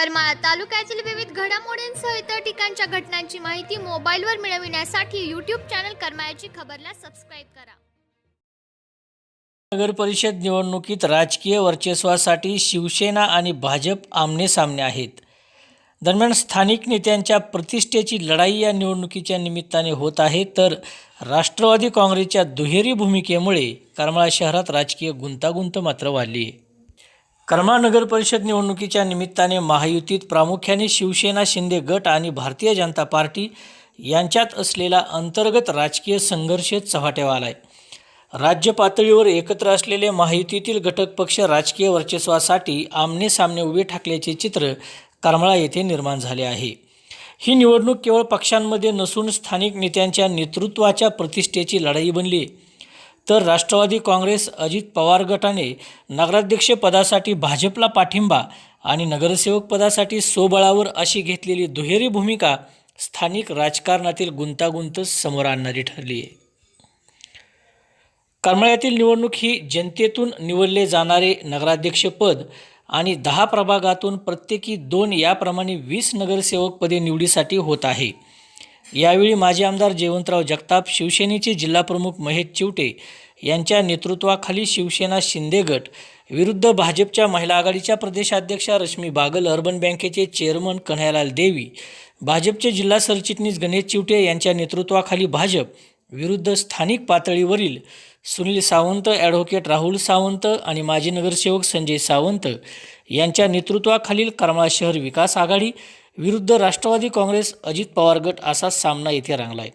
करमाळा तालुक्यातील विविध घडामोडींसह इतर ठिकाणच्या घटनांची माहिती मोबाईलवर मिळविण्यासाठी यूट्यूब चॅनल करमाळ्याची खबरला सबस्क्राईब करा. नगर परिषद निवडणुकीत राजकीय वर्चस्वासाठी शिवसेना आणि भाजप आमनेसामने आहेत. दरम्यान स्थानिक नेत्यांच्या प्रतिष्ठेची लढाई या निवडणुकीच्या निमित्ताने होत आहे. तर राष्ट्रवादी काँग्रेसच्या दुहेरी भूमिकेमुळे करमाळा शहरात राजकीय गुंतागुंत मात्र वाढली आहे. करमाळा नगर परिषद निवडणुकीच्या निमित्ताने महायुतीत प्रामुख्याने शिवसेना शिंदे गट आणि भारतीय जनता पार्टी यांच्यात असलेला अंतर्गत राजकीय संघर्ष चव्हाट्यावर आला आहे राज्य पातळीवर एकत्र असलेले महायुतीतील घटक पक्ष राजकीय वर्चस्वासाठी आमने सामने उभे ठाकल्याचे चित्र करमाळा येथे निर्माण झाले आहे. ही निवडणूक केवळ पक्षांमध्ये नसून स्थानिक नेत्यांच्या नेतृत्वाच्या प्रतिष्ठेची लढाई बनली. आहे तर राष्ट्रवादी काँग्रेस अजित पवार गटाने नगराध्यक्षपदासाठी भाजपला पाठिंबा आणि नगरसेवक पदासाठी सोबळावर अशी घेतलेली दुहेरी भूमिका स्थानिक राजकारणातील गुंतागुंत समोर आणणारी ठरली आहे. करमाळ्यातील निवडणूक ही जनतेतून निवडले जाणारे नगराध्यक्षपद आणि दहा प्रभागातून प्रत्येकी दोन याप्रमाणे वीस नगरसेवक पदे निवडीसाठी होत आहे. यावेळी माजी आमदार जयवंतराव जगताप शिवसेनेचे जिल्हाप्रमुख महेश चिवटे यांच्या नेतृत्वाखाली शिवसेना शिंदे गट विरुद्ध भाजपच्या महिला आघाडीच्या प्रदेशाध्यक्षा रश्मी बागल अर्बन बँकेचे चेअरमन कन्हैयालाल देवी भाजपचे जिल्हा सरचिटणीस गणेश चिवटे यांच्या नेतृत्वाखाली भाजप विरुद्ध स्थानिक पातळीवरील सुनील सावंत ॲडव्होकेट राहुल सावंत आणि माजी नगरसेवक संजय सावंत यांच्या नेतृत्वाखालील करमाळा शहर विकास आघाडी विरुद्ध राष्ट्रवादी काँग्रेस अजित पवार गट असा सामना येथे रंगला आहे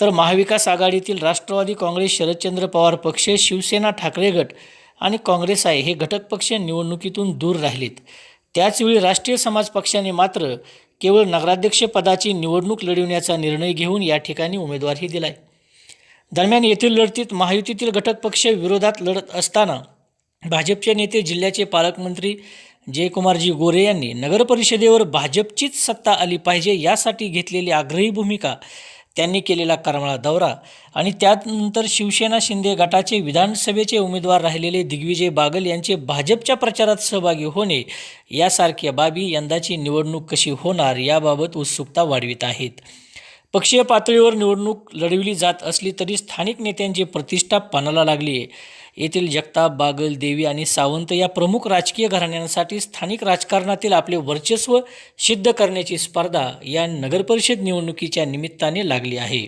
तर महाविकास आघाडीतील राष्ट्रवादी काँग्रेस शरदचंद्र पवार पक्ष शिवसेना ठाकरे गट आणि काँग्रेस आहे हे घटक पक्ष निवडणुकीतून दूर राहिलेत. त्याचवेळी राष्ट्रीय समाज पक्षाने मात्र केवळ नगराध्यक्षपदाची निवडणूक लढविण्याचा निर्णय घेऊन या ठिकाणी उमेदवारही दिलाय. दरम्यान येथील लढतीत महायुतीतील घटक पक्ष विरोधात लढत असताना भाजपचे नेते जिल्ह्याचे पालकमंत्री जयकुमारजी गोरे यांनी नगरपरिषदेवर भाजपचीच सत्ता आली पाहिजे यासाठी घेतलेली आग्रही भूमिका त्यांनी केलेला करमाळा दौरा आणि त्यानंतर शिवसेना शिंदे गटाचे विधानसभेचे उमेदवार राहिलेले दिग्विजय बागल यांचे भाजपच्या प्रचारात सहभागी होणे यासारख्या बाबी यंदाची निवडणूक कशी होणार याबाबत उत्सुकता वाढवित आहेत. पक्षीय पातळीवर निवडणूक लढविली जात असली तरी स्थानिक नेत्यांची प्रतिष्ठा पणाला लागली आहे येथील जगताप बागल देवी आणि सावंत या प्रमुख राजकीय घराण्यांसाठी स्थानिक राजकारणातील आपले वर्चस्व सिद्ध करण्याची स्पर्धा या नगरपरिषद निवडणुकीच्या निमित्ताने लागली आहे.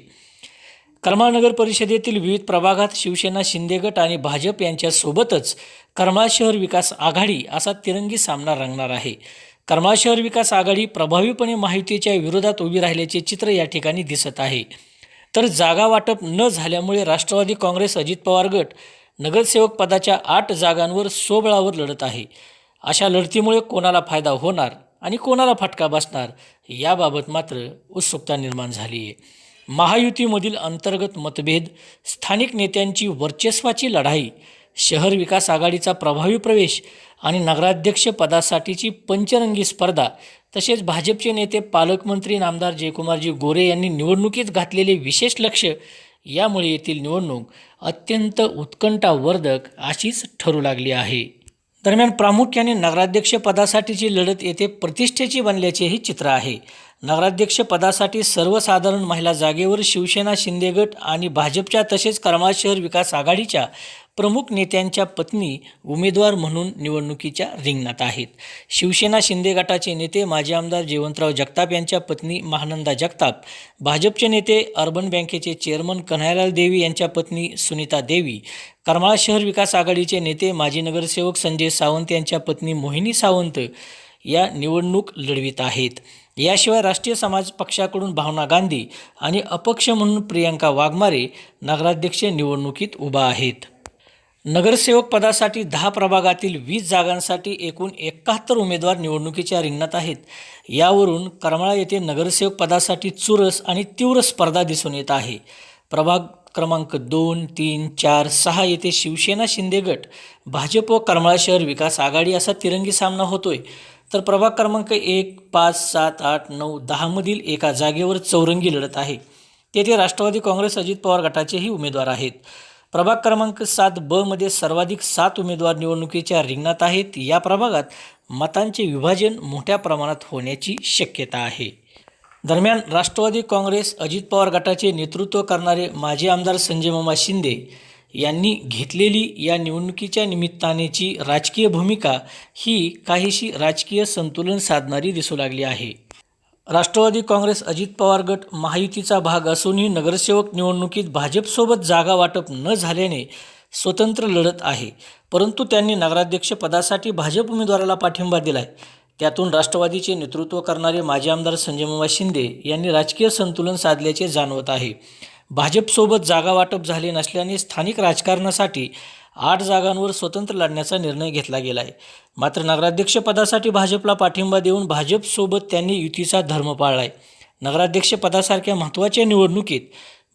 करमाळ नगर परिषदेतील विविध प्रभागात शिवसेना शिंदे गट आणि भाजप यांच्यासोबतच करमाळ शहर विकास आघाडी असा तिरंगी सामना रंगणार आहे. करमाळ शहर विकास आघाडी प्रभावीपणे माहितीच्या विरोधात उभी राहिल्याचे चित्र या ठिकाणी दिसत आहे. तर जागा वाटप न झाल्यामुळे राष्ट्रवादी काँग्रेस अजित पवार गट नगरसेवक पदाच्या आठ जागांवर सोबळावर लढत आहे. अशा लढतीमुळे कोणाला फायदा होणार आणि कोणाला फटका बसणार याबाबत मात्र उत्सुकता निर्माण झाली आहे. महायुतीमधील अंतर्गत मतभेद स्थानिक नेत्यांची वर्चस्वाची लढाई शहर विकास आघाडीचा प्रभावी प्रवेश आणि नगराध्यक्ष पदासाठीची पंचरंगी स्पर्धा तसेच भाजपचे नेते पालकमंत्री नामदार जयकुमारजी गोरे यांनी निवडणुकीत घातलेले विशेष लक्ष यामुळे येथील निवडणूक अत्यंत उत्कंठावर्धक अशीच ठरू लागली आहे. दरम्यान प्रामुख्याने नगराध्यक्ष पदासाठीची लढत येथे प्रतिष्ठेची बनल्याचेही चित्र आहे. नगराध्यक्ष पदासाठी सर्वसाधारण महिला जागेवर शिवसेना शिंदे गट आणि भाजपच्या तसेच करमाळ शहर विकास आघाडीच्या प्रमुख नेत्यांच्या पत्नी उमेदवार म्हणून निवडणुकीच्या रिंगणात आहेत. शिवसेना शिंदे गटाचे नेते माजी आमदार जयवंतराव जगताप यांच्या पत्नी महानंदा जगताप भाजपचे नेते अर्बन बँकेचे चेअरमन कन्हैयालाल देवी यांच्या पत्नी सुनीता देवी करमाळा शहर विकास आघाडीचे नेते माजी नगरसेवक संजय सावंत यांच्या पत्नी मोहिनी सावंत या निवडणूक लढवित आहेत. याशिवाय राष्ट्रीय समाज पक्षाकडून भावना गांधी आणि अपक्ष म्हणून प्रियांका वाघमारे नगराध्यक्ष निवडणुकीत उभा आहेत. नगरसेवक पदासाठी दहा प्रभागातील वीस जागांसाठी एकूण एकाहत्तर उमेदवार निवडणुकीच्या रिंगणात आहेत. यावरून करमाळा येथे नगरसेवक पदासाठी चुरस आणि तीव्र स्पर्धा दिसून येत आहे. प्रभाग क्रमांक दोन तीन चार सहा येथे शिवसेना शिंदे गट भाजप व करमाळा शहर विकास आघाडी असा तिरंगी सामना होतोय. तर प्रभाग क्रमांक एक पाच सात आठ नऊ दहामधील एका जागेवर चौरंगी लढत आहे. तेथे राष्ट्रवादी काँग्रेस अजित पवार गटाचेही उमेदवार आहेत. प्रभाग क्रमांक सात ब मध्ये सर्वाधिक सात उमेदवार निवडणुकीच्या रिंगणात आहेत. या प्रभागात मतांचे विभाजन मोठ्या प्रमाणात होण्याची शक्यता आहे. दरम्यान राष्ट्रवादी काँग्रेस अजित पवार गटाचे नेतृत्व करणारे माजी आमदार संजय मामा शिंदे यांनी घेतलेली या निवडणुकीच्या निमित्तानेची राजकीय भूमिका ही काहीशी राजकीय संतुलन साधणारी दिसू लागली आहे. राष्ट्रवादी काँग्रेस अजित पवार गट महायुतीचा भाग असूनही नगरसेवक निवडणुकीत भाजपसोबत जागा वाटप न झाल्याने स्वतंत्र लढत आहे. परंतु त्यांनी नगराध्यक्ष पदासाठी भाजप उमेदवाराला पाठिंबा दिलाय. त्यातून राष्ट्रवादीचे नेतृत्व करणारे माजी आमदार संजय मामा शिंदे यांनी राजकीय संतुलन साधल्याचे जाणवत आहे. भाजपसोबत जागा वाटप झाले नसल्याने स्थानिक राजकारणासाठी आठ जागांवर स्वतंत्र लढण्याचा निर्णय घेतला गेला आहे मात्र नगराध्यक्षपदासाठी भाजपला पाठिंबा देऊन भाजपसोबत त्यांनी युतीचा धर्म पाळला आहे नगराध्यक्षपदासारख्या महत्त्वाच्या निवडणुकीत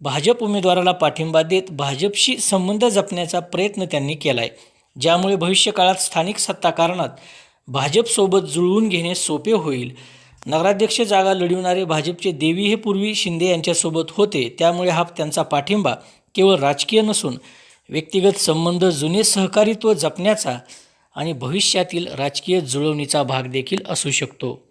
भाजप उमेदवाराला पाठिंबा देत भाजपशी संबंध जपण्याचा प्रयत्न त्यांनी केला आहे ज्यामुळे भविष्यकाळात स्थानिक सत्ताकारणात भाजपसोबत जुळवून घेणे सोपे होईल. नगराध्यक्ष जागा लढविणारे भाजपचे देवी हे पूर्वी शिंदे यांच्यासोबत होते. त्यामुळे हा त्यांचा पाठिंबा केवळ राजकीय नसून व्यक्तिगत संबंध जुने सहकारित्व जपण्याचा आणि भविष्यातील राजकीय जुळवणीचा भाग देखील असू शकतो.